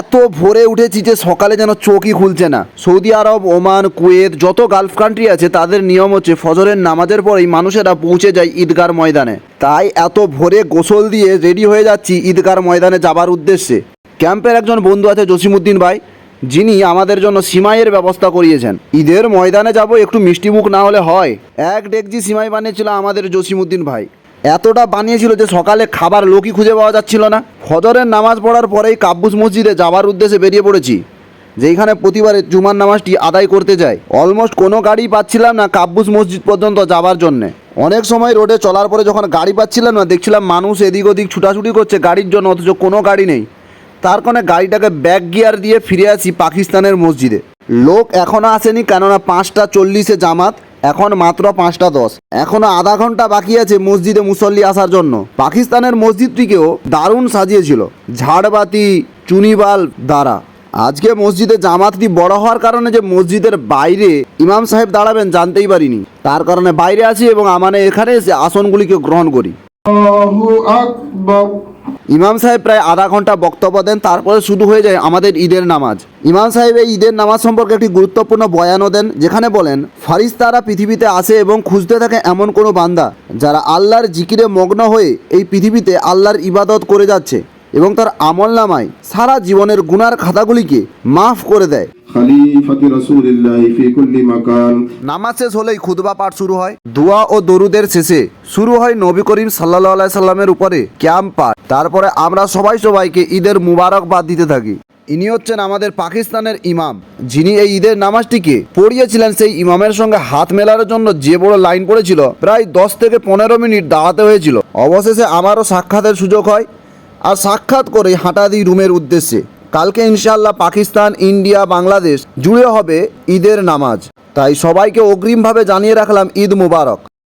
এত ভোরে উঠেছি যে সকালে যেন চোখই খুলছে না। সৌদি আরব, ওমান, কুয়েত যত গালফ কান্ট্রি আছে, তাদের নিয়ম হচ্ছে ফজরের নামাজের পরেই মানুষেরা পৌঁছে যায় ঈদগার ময়দানে। তাই এত ভোরে গোসল দিয়ে রেডি হয়ে যাচ্ছি ঈদগার ময়দানে যাবার উদ্দেশ্যে। ক্যাম্পের একজন বন্ধু আছে জসিমুদ্দিন ভাই, যিনি আমাদের জন্য সিমাইয়ের ব্যবস্থা করিয়েছেন। ঈদের ময়দানে যাব একটু মিষ্টিমুখ না হলে হয়। এক ডেকজি সিমাই বানিয়েছিল আমাদের জসিমুদ্দিন ভাই। এতটা বানিয়েছিল যে সকালে খাবার লোকই খুঁজে পাওয়া যাচ্ছিল না। ফজরের নামাজ পড়ার পরেই কাব্বুস মসজিদে যাবার উদ্দেশ্যে বেরিয়ে পড়েছি যেখানে প্রতিবারে জুমার নামাজটি আদায় করতে যায় অলমোস্ট কোনো গাড়ি পাচ্ছিলাম না কাব্বুস মসজিদ পর্যন্ত যাবার জন্যে। অনেক সময় রোডে চলার পরে যখন গাড়ি পাচ্ছিলাম না, দেখছিলাম মানুষ এদিক ওদিক ছুটাছুটি করছে গাড়ির জন্য, অথচ কোনো গাড়ি নেই। তার কারণে গাড়িটাকে ব্যাক গিয়ার দিয়ে ফিরে আসি পাকিস্তানের মসজিদে। লোক এখনও আসেনি, কেননা পাঁচটা চল্লিশে জামাত এখন মাত্র পাঁচটা দশ। এখনও আধা ঘণ্টা বাকি আছে মসজিদে মুসল্লি আসার জন্য। পাকিস্তানের মসজিদটিকেও দারুণ সাজিয়েছিল। ঝাড়বাতি চুনিবাল দ্বারা আজকে মসজিদে জামাতটি বড় হওয়ার কারণে যে মসজিদের বাইরে ইমাম সাহেব দাঁড়াবেন জানতেই পারিনি। তার কারণে বাইরে আছি এবং আমার এখানে এসে আসনগুলিকে গ্রহণ করি। আকবর। ইমাম সাহেব প্রায় আধা ঘণ্টা বক্তব্য দেন, তারপরে শুরু হয়ে যায় আমাদের ঈদের নামাজ। ইমাম সাহেব এই ঈদের নামাজ সম্পর্কে একটি গুরুত্বপূর্ণ বয়ানও দেন, যেখানে বলেন, ফারিস্তারা পৃথিবীতে আসে এবং খুঁজতে থাকে এমন কোনো বান্দা যারা আল্লাহর জিকিরে মগ্ন হয়ে এই পৃথিবীতে আল্লাহর ইবাদত করে যাচ্ছে। এবং তার আমল নামায় সারা জীবনের গুনার খাতাগুলিকে মাফ করে দেয়। নামাজ শেষ হলেই খুদবা পাঠ শুরু হয়। দোয়া ও দরুদের শেষে শুরু হয় নবী করিম সাল্লাহ সাল্লামের উপরে ক্যাম্প পাঠ। তারপরে আমরা সবাই সবাইকে ঈদের মুবারকবাদ দিতে থাকি। ইনি হচ্ছেন আমাদের পাকিস্তানের ইমাম যিনি এই ঈদের নামাজটিকে পড়িয়েছিলেন সেই ইমামের সঙ্গে হাত মেলার জন্য যে বড় লাইন পড়েছিল প্রায় দশ থেকে পনেরো মিনিট দাঁড়াতে হয়েছিল। অবশেষে আমারও সাক্ষাতের সুযোগ হয়। আর সাক্ষাৎ করে হাঁটা দিই রুমের উদ্দেশ্যে। কালকে ইনশাল্লাহ পাকিস্তান, ইন্ডিয়া, বাংলাদেশ জুড়ে হবে ঈদের নামাজ। তাই সবাইকে অগ্রিমভাবে জানিয়ে রাখলাম ঈদ মুবারক।